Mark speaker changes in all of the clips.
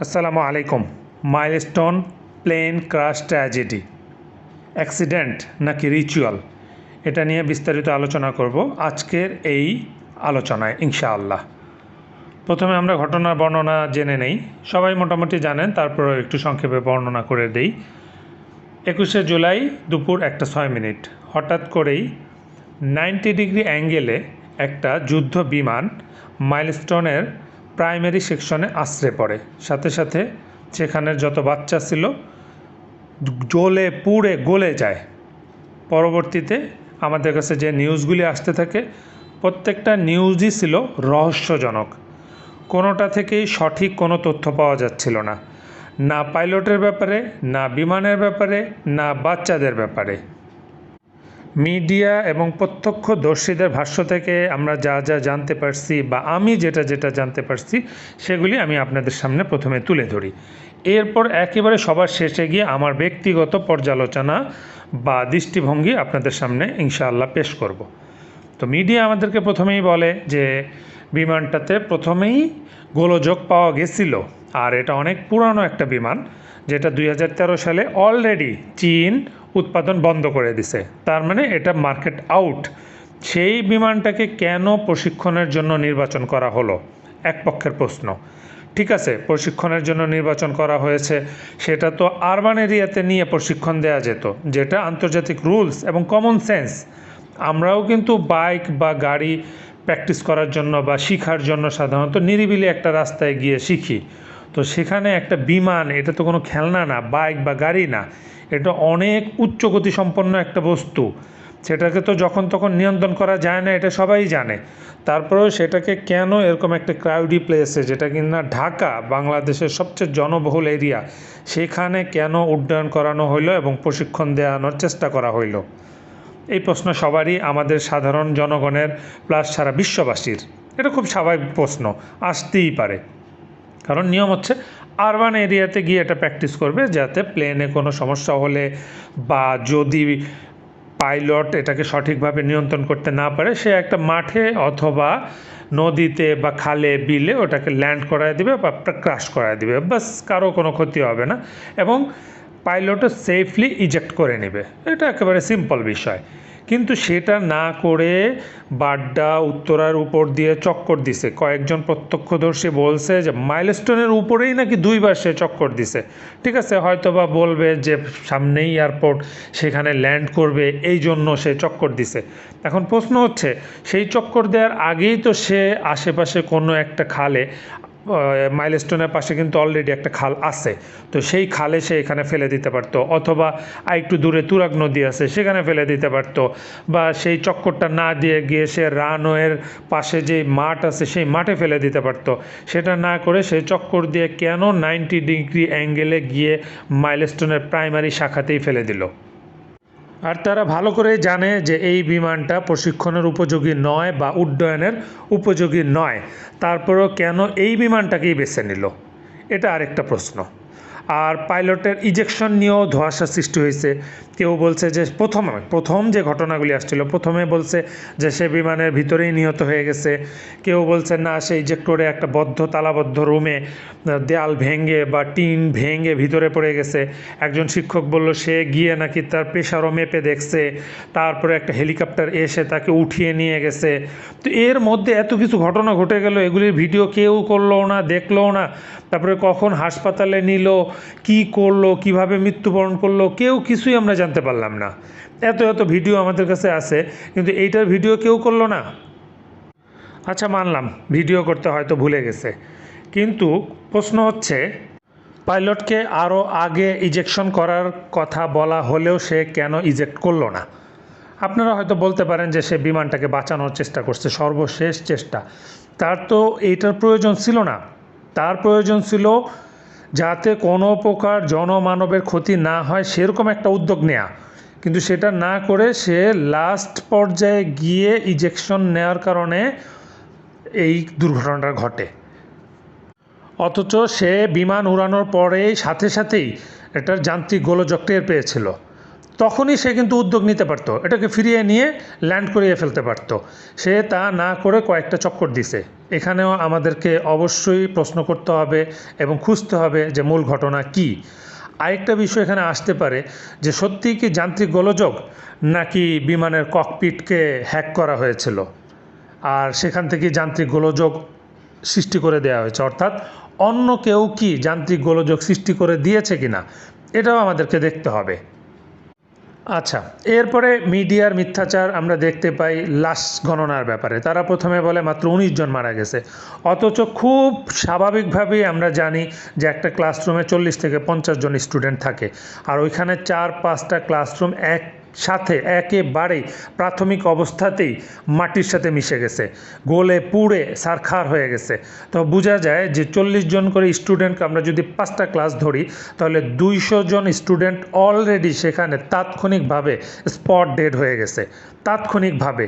Speaker 1: আসসালামু আলাইকুম। Milestone plane crash tragedy. Accident নাকি রিচুয়াল? এটা নিয়ে বিস্তারিত আলোচনা করব আজকের এই আলোচনায়, ইনশাআল্লাহ। প্রথমে আমরা ঘটনার বর্ণনা জেনে নেই। সবাই মোটামুটি জানেন, তারপরেও একটু সংক্ষেপে বর্ণনা করে দেই। একুশে জুলাই দুপুর একটা ছয় মিনিট। হঠাৎ করেই নাইনটি ডিগ্রি অ্যাঙ্গেলে একটা যুদ্ধ বিমান মাইলস্টোনের প্রাইমারি সেকশনে আশ্রে পড়ে। সাথে সাথে সেখানের যত বাচ্চা ছিল, জ্বলে, পুড়ে, গলে যায়। পরবর্তীতে আমাদের কাছে যে নিউজগুলি আসতে থাকে, প্রত্যেকটা নিউজই ছিল রহস্যজনক। কোনোটা থেকেই সঠিক কোনো তথ্য পাওয়া যাচ্ছিল না। না পাইলটের ব্যাপারে, না বিমানের ব্যাপারে, না বাচ্চাদের ব্যাপারে। মিডিয়া এবং প্রত্যক্ষদর্শীদের ভাষ্য থেকে আমরা যা যা জানতে পারছি বা আমি যেটা যেটা জানতে পারছি, সেগুলি আমি আপনাদের সামনে প্রথমে তুলে ধরি। এরপর একেবারে সবার শেষে গিয়ে আমার ব্যক্তিগত পর্যালোচনা বা দৃষ্টিভঙ্গি আপনাদের সামনে ইনশাআল্লাহ পেশ করব। তো মিডিয়া আমাদেরকে প্রথমেই বলে যে, বিমানটাতে প্রথমেই গোলযোগ পাওয়া গেছিল, আর এটা অনেক পুরানো একটা বিমান, যেটা দুই হাজার তেরো সালে অলরেডি চীন উৎপাদন বন্ধ করে দিছে। তার মানে এটা মার্কেট আউট সেই বিমানটাকে কেন প্রশিক্ষণের জন্য নির্বাচন করা হলো? এক পক্ষের প্রশ্ন। ঠিক আছে, প্রশিক্ষণের জন্য নির্বাচন করা হয়েছে। সেটা তো আরবান এরিয়াতে নিয়ে প্রশিক্ষণ দেওয়া যেত, যেটা আন্তর্জাতিক রুলস এবং কমন সেন্স আমরাও কিন্তু বাইক বা গাড়ি প্র্যাকটিস করার জন্য বা শিখার জন্য সাধারণত নিরিবিলি একটা রাস্তায় গিয়ে শিখি। তো সেখানে একটা বিমান, এটা তো কোনো খেলনা না বাইক বা গাড়ি না। এটা অনেক উচ্চ গতি সম্পন্ন একটা বস্তু। সেটাকে তো যখন তখন নিয়ন্ত্রণ করা যায় না, এটা সবাই জানে। তারপরেও সেটাকে কেন এরকম একটা ক্রাউডি প্লেসে, যেটা কিনা ঢাকা, বাংলাদেশের সবচেয়ে জনবহুল এরিয়া, সেখানে কেন উড্ডয়ন করানো হইল এবং প্রশিক্ষণ দেওয়ানোর চেষ্টা করা হইল? এই প্রশ্ন সবারই, আমাদের সাধারণ জনগণের, প্লাস সারা বিশ্ববাসীর। এটা খুব স্বাভাবিক প্রশ্ন, আসতেই পারে। কারণ নিয়ম হচ্ছে আরবান এরিয়াতে গিয়ে এটা প্র্যাকটিস করবে যাতে প্লেনে কোনো সমস্যা হলে বা যদি পাইলট এটাকে সঠিকভাবে নিয়ন্ত্রণ করতে না পারে, সে একটা মাঠে অথবা নদীতে বা খালে, বিলে ওটাকে ল্যান্ড করায় দিবে বা ক্রাশ করায় দিবে। বাস কারও কোনো ক্ষতি হবে না এবং পাইলটও সেফলি ইজেক্ট করে নেবে। এটা একেবারে সিম্পল বিষয়। কিন্তু সেটা না করে বাড্ডা উত্তরার উপর দিয়ে চক্কর দিছে। কয়েকজন প্রত্যক্ষদর্শী বলছে যে, মাইলস্টোনের উপরেই নাকি দুইবার সে চক্কর দিছে। ঠিক আছে হয়তো বা বলবে যে, সামনেই এয়ারপোর্ট সেখানে ল্যান্ড করবে, এই জন্য সে চক্কর দিছে। এখন প্রশ্ন হচ্ছে, সেই চক্কর দেওয়ার আগেই তো সে আশেপাশে কোনো একটা খালে মাইলস্টোনের পাশে কিন্তু অলরেডি একটা খাল আছে। তো সেই খালে সে এখানে ফেলে দিতে পারতো। অথবা আর একটু দূরে তুরাগ নদী আছে, সেখানে ফেলে দিতে পারতো। বা সেই চক্করটা না দিয়ে গিয়ে সে রানওয়ের পাশে যে মাঠ আছে, সেই মাঠে ফেলে দিতে পারতো। সেটা না করে সেই চক্কর দিয়ে কেন নাইনটি ডিগ্রি অ্যাঙ্গেলে গিয়ে মাইলস্টোনের প্রাইমারি শাখাতেই ফেলে দিল? আর তারা ভালো করে জানে যে এই বিমানটা প্রশিক্ষণের উপযোগী নয় বা উড্ডয়নের উপযোগী নয়। তারপরও কেন এই বিমানটাকেই বেছে নিল? এটা আরেকটা প্রশ্ন। আর পাইলটের ইজেকশন নিয়েও ধোঁয়াশা সৃষ্টি হয়েছে। কেউ বলছে যে প্রথমে প্রথম যে ঘটনাগুলি আসছিল, প্রথমে বলছে যে সে বিমানের ভিতরেই নিহত হয়ে গেছে। কেউ বলছে না সে ইজেক্ট করে একটা বদ্ধ, তালাবদ্ধ রুমে দেয়াল ভেঙে বা টিন ভেঙে ভিতরে পড়ে গেছে। একজন শিক্ষক বলল, সে গিয়ে নাকি তার প্রেশারও মেপে দেখছে, তারপরে একটা হেলিকপ্টার এসে তাকে উঠিয়ে নিয়ে গেছে। তো এর মধ্যে এত কিছু ঘটনা ঘটে গেল, এগুলির ভিডিও কেউ করল না দেখলোও না, তারপরে কখন হাসপাতালে নিল, কি করল, কীভাবে মৃত্যুবরণ করল, কেউ কিছুই আমরা জানতে পারলাম না। এত এত ভিডিও আমাদের কাছে আছে, কিন্তু এইটার ভিডিও কেউ করল না। আচ্ছা মানলাম, ভিডিও করতে হয়তো ভুলে গেছে। কিন্তু প্রশ্ন হচ্ছে, পাইলটকে আরও আগে ইজেকশন করার কথা বলা হলেও সে কেন ইজেক্ট করল না? আপনারা হয়তো বলতে পারেন যে সে বিমানটাকে বাঁচানোর চেষ্টা করছে, সর্বশেষ চেষ্টা। তার তো এইটার প্রয়োজন ছিল না। তার প্রয়োজন ছিল যাতে কোনো প্রকার জনমানবের ক্ষতি না হয়, সেরকম একটা উদ্যোগ নেওয়া কিন্তু সেটা না করে সে লাস্ট পর্যায়ে গিয়ে ইজেকশন নেওয়ার কারণে এই দুর্ঘটনাটা ঘটে। অথচ সে বিমান উড়ানোর পরেই সাথে সাথেই এটার যান্ত্রিক গোলযোগ টের পেয়েছিল। তখনই সে কিন্তু উদ্যোগ নিতে পারতো। এটাকে ফিরিয়ে নিয়ে ল্যান্ড করিয়ে ফেলতে পারতো। সে তা না করে কয়েকটা চক্কর দিছে। এখানেও আমাদেরকে অবশ্যই প্রশ্ন করতে হবে এবং খুঁজতে হবে যে মূল ঘটনা কী। আরেকটা বিষয় এখানে আসতে পারে যে সত্যিই কি যান্ত্রিক গোলযোগ নাকি বিমানের ককপিটকে হ্যাক করা হয়েছিল? আর সেখান থেকে যান্ত্রিক গোলযোগ সৃষ্টি করে দেওয়া হয়েছে। অর্থাৎ অন্য কেউ কি যান্ত্রিক গোলযোগ সৃষ্টি করে দিয়েছে কিনা, এটাও আমাদেরকে দেখতে হবে। আচ্ছা এরপরে মিডিয়ার মিথ্যাচার আমরা দেখতে পাই লাশ গণনার ব্যাপারে। তারা প্রথমে বলে, মাত্র উনিশ জন মারা গেছে। অথচ খুব স্বাভাবিকভাবেই আমরা জানি যে একটা ক্লাসরুমে চল্লিশ থেকে পঞ্চাশ জন স্টুডেন্ট থাকে। আর ওইখানে চার পাঁচটা ক্লাসরুম, এক সাথে একেবারেই প্রাথমিক অবস্থাতেই মাটির সাথে মিশে গেছে। গোলে পুড়ে সারখার হয়ে গেছে। তো বোঝা যায় যে চল্লিশ জন করে স্টুডেন্টকে আমরা যদি পাঁচটা ক্লাস ধরি, তাহলে দুইশো জন স্টুডেন্ট অলরেডি সেখানে তাৎক্ষণিকভাবে স্পট ডেড হয়ে গেছে। তাৎক্ষণিকভাবে।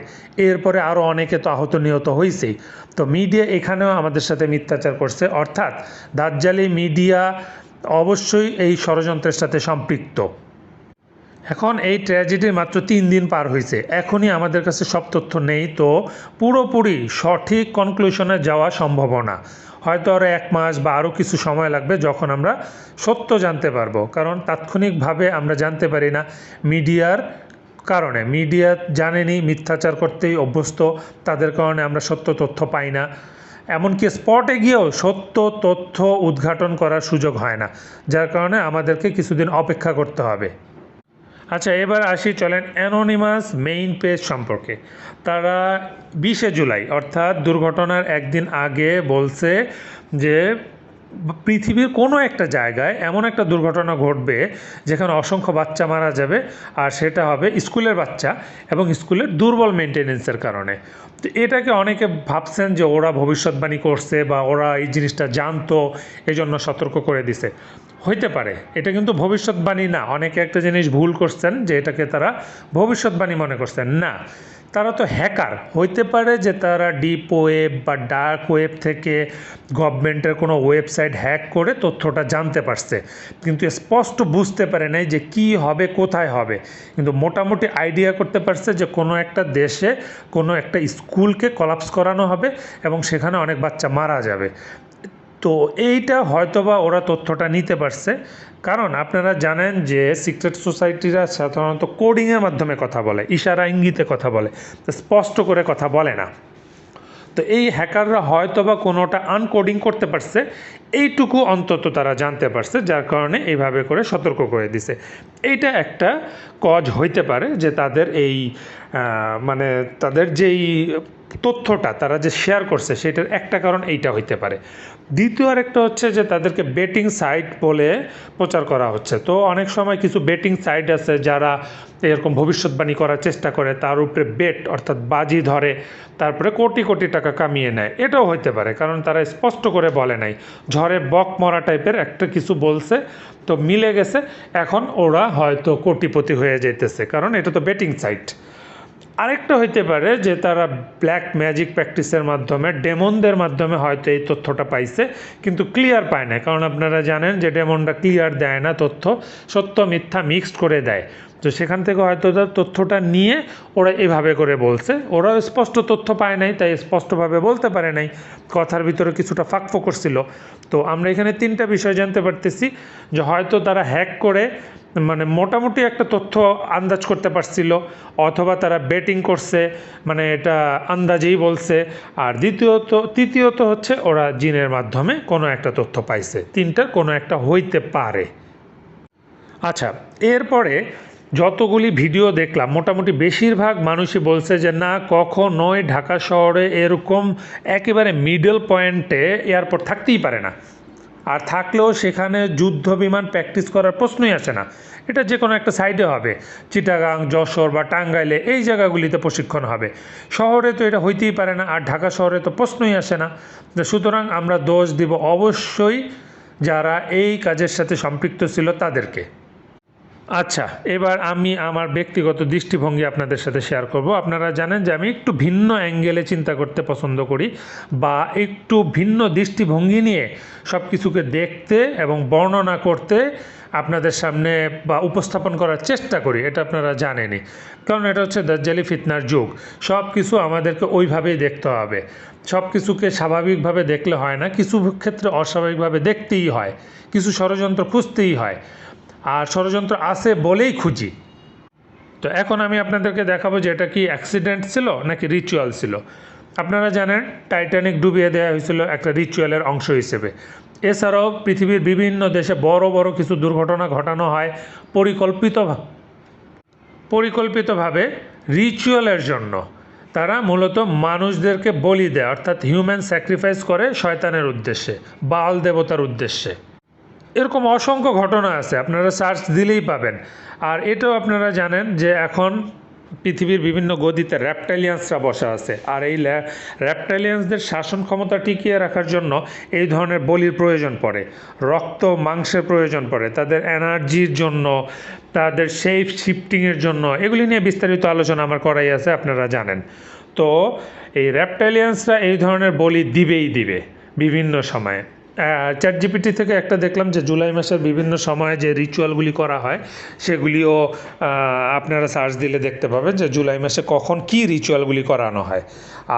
Speaker 1: এরপরে আরও অনেকে তো আহত নিহত হয়েছেই তো মিডিয়া এখানেও আমাদের সাথে মিথ্যাচার করছে। অর্থাৎ দাজ্জালি মিডিয়া অবশ্যই এই ষড়যন্ত্রের সাথে সম্পৃক্ত। এখন এই ট্র্যাজেডির মাত্র তিন দিন পার হয়েছে এখনই আমাদের কাছে সব তথ্য নেই, তো পুরোপুরি সঠিক কনক্লুশনে যাওয়া সম্ভব না। হয়তো আরও এক মাস বা আরও কিছু সময় লাগবে যখন আমরা সত্য জানতে পারব। কারণ তাৎক্ষণিকভাবে আমরা জানতে পারি না মিডিয়ার কারণে। মিডিয়া জানেনি, মিথ্যাচার করতেই অভ্যস্ত, তাদের কারণে আমরা সত্য তথ্য পাই না। এমনকি স্পটে গিয়েও সত্য তথ্য উদ্ঘাটন করার সুযোগ হয় না, যার কারণে আমাদেরকে কিছুদিন অপেক্ষা করতে হবে। আচ্ছা এবার আসি, চলেন অ্যানোনিমাস মেইন পেজ সম্পর্কে। তারা বিশে জুলাই, অর্থাৎ দুর্ঘটনার একদিন আগে বলছে যে, পৃথিবীর কোনো একটা জায়গায় এমন একটা দুর্ঘটনা ঘটবে যেখানে অসংখ্য বাচ্চা মারা যাবে, আর সেটা হবে স্কুলের বাচ্চা এবং স্কুলের দুর্বল মেনটেনেন্সের কারণে। তো এটাকে অনেকে ভাবছেন যে ওরা ভবিষ্যৎবাণী করছে বা ওরা এই জিনিসটা জানতো এই জন্য সতর্ক করে দিছে। হইতে পারে। এটা কিন্তু ভবিষ্যৎবাণী না। অনেকে একটা জিনিস ভুল করছেন যে এটাকে তারা ভবিষ্যৎবাণী মনে করছেন। না, তারা তো হ্যাকার। হইতে পারে যে তারা ডিপ ওয়েব বা ডার্ক ওয়েব থেকে গভর্নমেন্টের কোনো ওয়েবসাইট হ্যাক করে তথ্যটা জানতে পারছে, কিন্তু স্পষ্ট বুঝতে পারে নাই যে কি হবে, কোথায় হবে। কিন্তু মোটামুটি আইডিয়া করতে পারছে যে কোনো একটা দেশে কোনো একটা স্কুলকে কলাপস করানো হবে এবং সেখানে অনেক বাচ্চা মারা যাবে। তো এইটা হয়তোবা ওরা তথ্যটা নিতে পারছে। কারণ আপনারা জানেন যে সিক্রেট সোসাইটিরা সাধারণত কোডিংয়ের মাধ্যমে কথা বলে, ইশারা ইঙ্গিতে কথা বলে স্পষ্ট করে কথা বলে না। তো এই হ্যাকাররা হয়তোবা কোনোটা আনকোডিং করতে পারছে, এইটুকু অন্তত তারা জানতে পারছে, যার কারণে এইভাবে করে সতর্ক করে দিছে। এইটা একটা কজ হইতে পারে যে তাদের এই মানে তাদের যেই তথ্যটা তারা যে শেয়ার করছে সেটার একটা কারণ এইটা হইতে পারে। দ্বিতীয় আরেকটা হচ্ছে যে তাদেরকে বেটিং সাইট বলে প্রচার করা হচ্ছে। তো অনেক সময় কিছু বেটিং সাইট আছে যারা এরকম ভবিষ্যৎবাণী করার চেষ্টা করে, তার উপরে বেট অর্থাৎ বাজি ধরে, তারপরে কোটি কোটি টাকা কামিয়ে নেয়। এটাও হইতে পারে, কারণ তারা স্পষ্ট করে বলে নাই। ঝড়ে বক মরা টাইপের একটা কিছু বলছে, তো মিলে গেছে। এখন ওরা হয়তো কোটিপতি হয়ে যেতেছে কারণ এটা তো বেটিং সাইট আরেকটা হইতে পারে যে তারা ব্ল্যাক ম্যাজিক প্র্যাকটিসের মাধ্যমে ডেমনদের মাধ্যমে হয়তো এই তথ্যটা পাইছে, কিন্তু ক্লিয়ার পায় না কারণ আপনারা জানেন যে ডেমনটা ক্লিয়ার দেয় না তথ্য, সত্য, মিথ্যা মিক্সড করে দেয়। তো সেখান থেকে হয়তো তার তথ্যটা নিয়ে ওরা এভাবে করে বলছে। ওরাও স্পষ্ট তথ্য পায় নাই, তাই স্পষ্টভাবে বলতে পারে নাই। কথার ভিতরে কিছুটা ফাঁক ফোকর ছিল। তো আমরা এখানে তিনটা বিষয় জানতে পারতেছি, যে হয়তো তারা হ্যাক করে মানে মোটামুটি একটা তথ্য আন্দাজ করতে পারছিল, অথবা তারা বেটিং করছে মানে এটা আন্দাজেই বলছে। আর দ্বিতীয়ত, তৃতীয়ত হচ্ছে ওরা জিনের মাধ্যমে কোনো একটা তথ্য পাইছে তিনটার কোনো একটা হইতে পারে। আচ্ছা এরপরে যতগুলি ভিডিও দেখলাম, মোটামুটি বেশিরভাগ মানুষই বলছে যে, না, কখনোই ঢাকা শহরে এরকম একেবারে মিডল পয়েন্টে এয়ারপোর্ট থাকতেই পারে না। আর থাকলেও সেখানে যুদ্ধ বিমান প্র্যাকটিস করার প্রশ্নই আসে না। এটা যে কোনো একটা সাইডে হবে। চিটাগাং, যশোর বা টাঙ্গাইলে এই জায়গাগুলিতে প্রশিক্ষণ হবে। শহরে তো এটা হইতেই পারে না, আর ঢাকা শহরে তো প্রশ্নই আসে না। সুতরাং আমরা দোষ দিব অবশ্যই যারা এই কাজের সাথে সম্পৃক্ত ছিল তাদেরকে। আচ্ছা এবার আমি আমার ব্যক্তিগত দৃষ্টিভঙ্গি আপনাদের সাথে শেয়ার করব। আপনারা জানেন যে আমি একটু ভিন্ন অ্যাঙ্গেলে চিন্তা করতে পছন্দ করি বা একটু ভিন্ন দৃষ্টিভঙ্গি নিয়ে সব কিছুকে দেখতে এবং বর্ণনা করতে আপনাদের সামনে বা উপস্থাপন করার চেষ্টা করি, এটা আপনারা জানেনই। কারণ এটা হচ্ছে দাজ্জালি ফিতনার যুগ। সব কিছু আমাদেরকে ওইভাবেই দেখতে হবে। সব কিছুকে স্বাভাবিকভাবে দেখলে হয় না, কিছু ক্ষেত্রে অস্বাভাবিকভাবে দেখতেই হয়, কিছু ষড়যন্ত্র খুঁজতেই হয়। আর ষড়যন্ত্র আছে বলেই খুঁজি। তো এখন আমি আপনাদেরকে দেখাবো যে এটা কি অ্যাক্সিডেন্ট ছিল নাকি রিচুয়াল ছিল। আপনারা জানেন টাইটানিক ডুবিয়ে দেওয়া হয়েছিল একটা রিচুয়ালের অংশ হিসেবে। এছাড়াও পৃথিবীর বিভিন্ন দেশে বড় বড় কিছু দুর্ঘটনা ঘটানো হয় পরিকল্পিত পরিকল্পিতভাবে রিচুয়ালের জন্য। তারা মূলত মানুষদেরকে বলি দেয়, অর্থাৎ হিউম্যান স্যাক্রিফাইস করে শয়তানের উদ্দেশ্যে, বাল দেবতার উদ্দেশ্যে। এরকম অসংখ্য ঘটনা আছে, আপনারা সার্চ দিলেই পাবেন। আর এটাও আপনারা জানেন যে এখন পৃথিবীর বিভিন্ন গদিতে র্যাপটাইলিয়ান্সরা বসা আছে। আর এই র্যাপটাইলিয়ান্সদের শাসন ক্ষমতা টিকিয়ে রাখার জন্য এই ধরনের বলির প্রয়োজন পড়ে, রক্ত, মাংসের প্রয়োজন পড়ে, তাদের এনার্জির জন্য, তাদের সেফ শিফটিংয়ের জন্য, এগুলি নিয়ে বিস্তারিত আলোচনা আমার করাই আছে, আপনারা জানেন। তো এই র্যাপটাইলিয়ান্সরা এই ধরনের বলি দিবেই দিবে বিভিন্ন সময়ে। চ্যাট জিপিটি থেকে একটা দেখলাম যে জুলাই মাসের বিভিন্ন সময়ে যে রিচুয়ালগুলি করা হয়, সেগুলিও আপনারা সার্চ দিলে দেখতে পাবেন যে জুলাই মাসে কখন কী রিচুয়ালগুলি করানো হয়।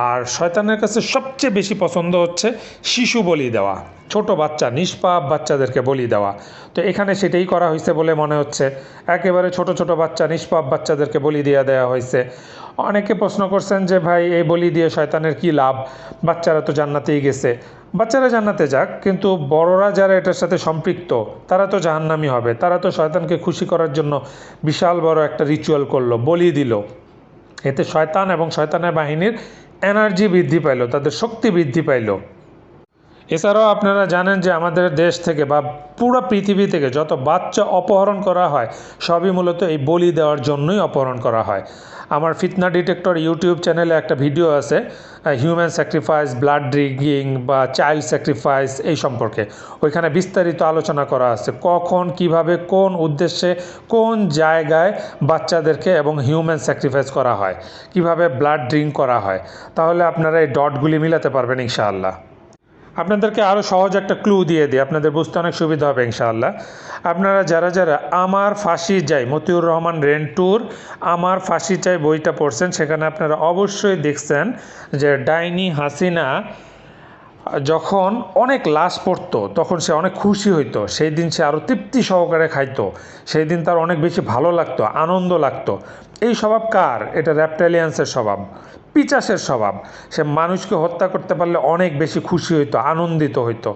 Speaker 1: আর শয়তানের কাছে সবচেয়ে বেশি পছন্দ হচ্ছে শিশু বলি দেওয়া, ছোট বাচ্চা, নিষ্পাপ বাচ্চাদেরকে বলি দেওয়া। তো এখানে সেটাই করা হয়েছে বলে মনে হচ্ছে। একেবারে ছোট ছোট বাচ্চা, নিষ্পাপ বাচ্চাদেরকে বলি দিয়ে দেওয়া হয়েছে। অনেকে প্রশ্ন করছেন যে ভাই, এই বলি দিয়ে শয়তানের কি লাভ? বাচ্চারা তো জান্নাতেই গেছে। বাচ্চারা জান্নাতে যাক, কিন্তু বড়রা যারা এটার সাথে সম্পৃক্ত, তারা তো জাহান্নামি হবে। তারা তো শয়তানকে খুশি করার জন্য বিশাল বড় একটা রিচুয়াল করল, বলি দিল। এতে শয়তান এবং শয়তানের বাহিনীর এনার্জি বৃদ্ধি পাইল, তাদের শক্তি বৃদ্ধি পাইলো। এছাড়াও আপনারা জানেন যে আমাদের দেশ থেকে বা পুরো পৃথিবী থেকে যত বাচ্চা অপহরণ করা হয়, সবই মূলত এই বলি দেওয়ার জন্যই অপহরণ করা হয়। আমার ফিতনা ডিটেক্টর ইউটিউব চ্যানেলে একটা ভিডিও আছে হিউম্যান স্যাক্রিফাইস ব্লাড ড্রিঙ্কিং বা চাইল্ড স্যাক্রিফাইস এই সম্পর্কে। ওইখানে বিস্তারিত আলোচনা করা আছে, কখন, কীভাবে, কোন উদ্দেশ্যে, কোন জায়গায় বাচ্চাদেরকে এবং হিউম্যান স্যাক্রিফাইস করা হয়, কীভাবে ব্লাড ড্রিঙ্ক করা হয়। তাহলে আপনারা এই ডটগুলি মিলাতে পারবেন ইনশাআল্লাহ। আপনাদেরকে আরও সহজ একটা ক্লু দিয়ে দিই, আপনাদের বুঝতে অনেক সুবিধা হবে ইনশাআল্লাহ। আপনারা যারা যারা আমার ফাঁসি যাই মতিউর রহমান রেন্টুর আমার ফাঁসি চাই বইটা পড়ছেন, সেখানে আপনারা অবশ্যই দেখছেন যে ডাইনি হাসিনা যখন অনেক লাশ পড়তো, তখন সে অনেক খুশি হইতো। সেই দিন সে আরও তৃপ্তি সহকারে খাইতো। সেই দিন তার অনেক বেশি ভালো লাগতো, আনন্দ লাগতো। এই স্বভাব কার? এটা র্যাপটালিয়ান্সের স্বভাব, পিচাসের স্বভাব। সে মানুষকে হত্যা করতে পারলে অনেক বেশি খুশি হইতো, আনন্দিত হইতো।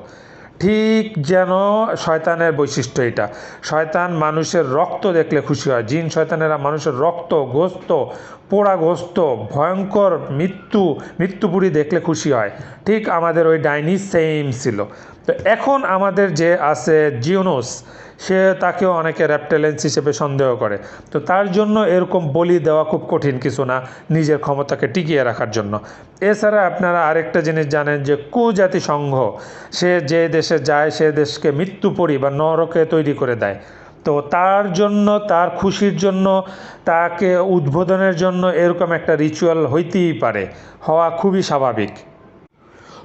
Speaker 1: ঠিক যেন শয়তানের বৈশিষ্ট্য এটা। শয়তান মানুষের রক্ত দেখলে খুশি হয়। জিন শয়তানেরা মানুষের রক্ত, গোস্ত, পোড়া গোস্ত, ভয়ঙ্কর মৃত্যু, মৃত্যুপুরী দেখলে খুশি হয়। ঠিক আমাদের ওই ডাইনি সেম ছিল। তো এখন আমাদের যে আছে জিওনোস সে তাকেও অনেকে র্যাপটেলেন্স হিসেবে সন্দেহ করে। তো তার জন্য এরকম বলি দেওয়া খুব কঠিন কিছু না নিজের ক্ষমতাকে টিকিয়ে রাখার জন্য। এছাড়া আপনারা আরেকটা জিনিস জানেন যে কুজাতি সংঘ সে যে দেশে যায় সে দেশকে মৃত্যুপরি বা নরকে তৈরি করে দেয়। তো তার জন্য, তার খুশির জন্য, তাকে উদ্বোধনের জন্য এরকম একটা রিচুয়াল হইতেই পারে। হওয়া খুবই স্বাভাবিক।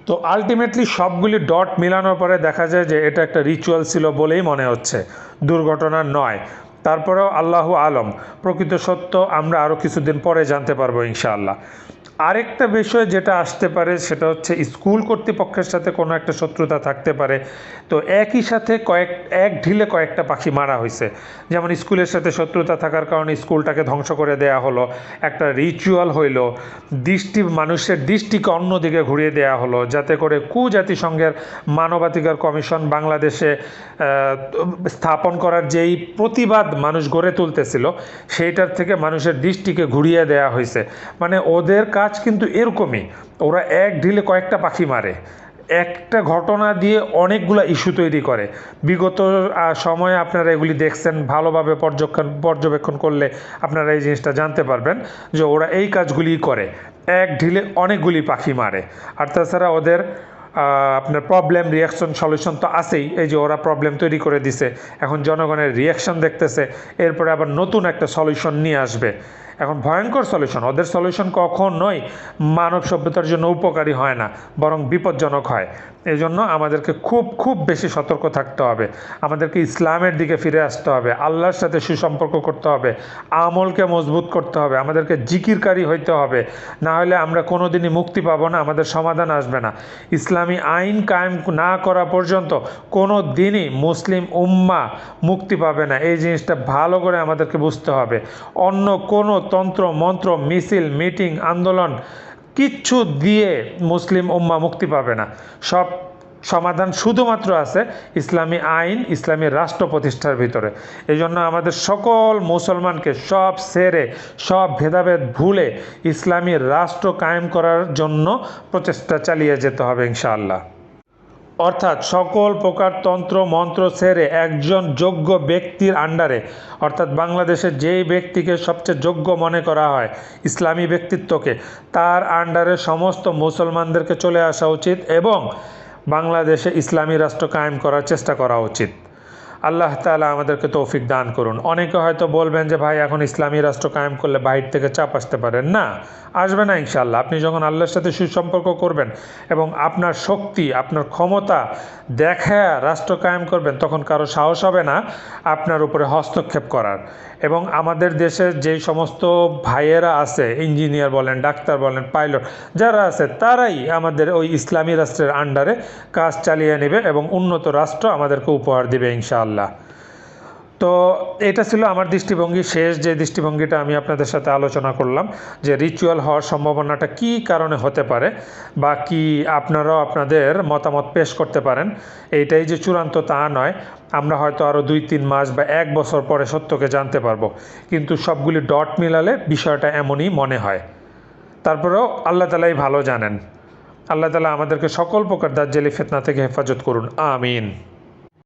Speaker 1: তো আলটিমেটলি সবগুলি ডট মিলানোর পরে দেখা যায় যে এটা একটা রিচুয়াল ছিল বলেই মনে হচ্ছে। দুর্ঘটনা নয়। তারপরেও আল্লাহ আলম, প্রকৃত সত্য আমরা আরও কিছুদিন পরে জানতে পারব ইনশাআল্লাহ। আরেকটা বিষয় যেটা আসতে পারে, সেটা হচ্ছে স্কুল কর্তৃপক্ষের সাথে কোনো একটা শত্রুতা থাকতে পারে। তো একই সাথে কয়েক, এক ঢিলে কয়েকটা পাখি মারা হয়েছে। যেমন স্কুলের সাথে শত্রুতা থাকার কারণে স্কুলটাকে ধ্বংস করে দেয়া হলো, একটা রিচুয়াল হইল, দৃষ্টি, মানুষের দৃষ্টিকে অন্যদিকে ঘুরিয়ে দেয়া হলো, যাতে করে কুজাতিসংঘের মানবাধিকার কমিশন বাংলাদেশে স্থাপন করার যেই প্রতিবাদ মানুষ গড়ে তুলতেছিল, সেইটার থেকে মানুষের দৃষ্টিকে ঘুরিয়ে দেয়া হয়েছে। মানে ওদের কাজ কিন্তু এরকমই। ওরা এক ঢিলে কয়েকটা পাখি মারে। একটা ঘটনা দিয়ে অনেকগুলো ইস্যু তৈরি করে। বিগত সময়ে আপনারা এগুলি দেখছেন, ভালোভাবে পর্যবেক্ষণ পর্যবেক্ষণ করলে আপনারা এই জিনিসটা জানতে পারবেন যে ওরা এই কাজগুলি করে। এক ঢিলে অনেকগুলি পাখি মারে। আর তাছাড়া ওদের আপনার প্রবলেম রিয়াকশন সলিউশন তো আছেই। এই যে ওরা প্রবলেম তৈরি করে দিছে। এখন জনগণের রিয়াকশন দেখতেছে। এরপরে আবার নতুন একটা সলিউশন নিয়ে আসবে। এখন ভয়ঙ্কর সলিউশন ওদের সলিউশন কখনোই মানব সভ্যতার জন্য উপকারী হয় না, বরং বিপজ্জনক হয়। এই জন্য আমাদেরকে খুব খুব বেশি সতর্ক থাকতে হবে। আমাদেরকে ইসলামের দিকে ফিরে আসতে হবে। আল্লাহর সাথে সুসম্পর্ক করতে হবে। আমলকে মজবুত করতে হবে। আমাদেরকে জিকিরকারী হইতে হবে। না হলে আমরা কোনো দিনই মুক্তি পাবো না, আমাদের সমাধান আসবে না। ইসলামী আইন কায়েম না করা পর্যন্ত কোনো দিনই মুসলিম উম্মা মুক্তি পাবে না। এই জিনিসটা ভালো করে আমাদেরকে বুঝতে হবে। অন্য কোনো তন্ত্র মন্ত্র, মিছিল, মিটিং, আন্দোলন কিচ্ছু দিয়ে মুসলিম উম্মা মুক্তি পাবে না। সব সমাধান শুধুমাত্র আছে ইসলামী আইন, ইসলামী রাষ্ট্র প্রতিষ্ঠার ভিতরে। এই জন্য আমাদের সকল মুসলমানকে সব সেরে, সব ভেদাভেদ ভুলে ইসলামী রাষ্ট্র কায়েম করার জন্য প্রচেষ্টা চালিয়ে যেতে হবে ইনশাআল্লাহ। অর্থাৎ সকল প্রকার তন্ত্র, মন্ত্র সেরে একজন যোগ্য ব্যক্তির আন্ডারে, অর্থাৎ বাংলাদেশের যেই ব্যক্তিকে সবচেয়ে যোগ্য মনে করা হয়, ইসলামী ব্যক্তিত্বকে, তার আন্ডারে সমস্ত মুসলমানদেরকে চলে আসা উচিত এবং বাংলাদেশে ইসলামী রাষ্ট্র কায়েম করার চেষ্টা করা উচিত। আল্লাহ তালা আমাদেরকে তৌফিক দান করুন। অনেকে হয়তো বলবেন যে, ভাই, এখন ইসলামী রাষ্ট্র কায়েম করলে বাইর থেকে চাপ আসতে পারেন না, আসবে না ইনশাল্লাহ আপনি যখন আল্লাহর সাথে সুসম্পর্ক করবেন এবং আপনার শক্তি, আপনার ক্ষমতা দেখা রাষ্ট্র কায়েম করবেন, তখন কারও সাহস হবে না আপনার উপরে হস্তক্ষেপ করার। এবং আমাদের দেশের যেই সমস্ত ভাইয়েরা আছে ইঞ্জিনিয়ার বলেন, ডাক্তার বলেন পাইলট যারা আছে, তারাই আমাদের ওই ইসলামী রাষ্ট্রের আন্ডারে কাজ চালিয়ে নেবে এবং উন্নত রাষ্ট্র আমাদেরকে উপহার দিবে ইনশাআল্লাহ। তো এটা ছিল আমার দৃষ্টিভঙ্গি শেষ, যে দৃষ্টিভঙ্গিটা আমি আপনাদের সাথে আলোচনা করলাম, যে রিচুয়াল হওয়ার সম্ভাবনাটা কী কারণে হতে পারে বা কি আপনারাও আপনাদের মতামত পেশ করতে পারেন। এইটাই যে চূড়ান্ত তা নয়, আমরা হয়তো আরও দুই, তিন মাস বা এক বছর পরে সত্যকে জানতে পারব। কিন্তু সবগুলি ডট মিলালে বিষয়টা এমনই মনে হয়। তারপরেও আল্লাহ তালাই ভালো জানেন। আল্লাহ তালা আমাদেরকে সকল প্রকার দাজ্জালি ফেতনা থেকে হেফাজত করুন। আমিন।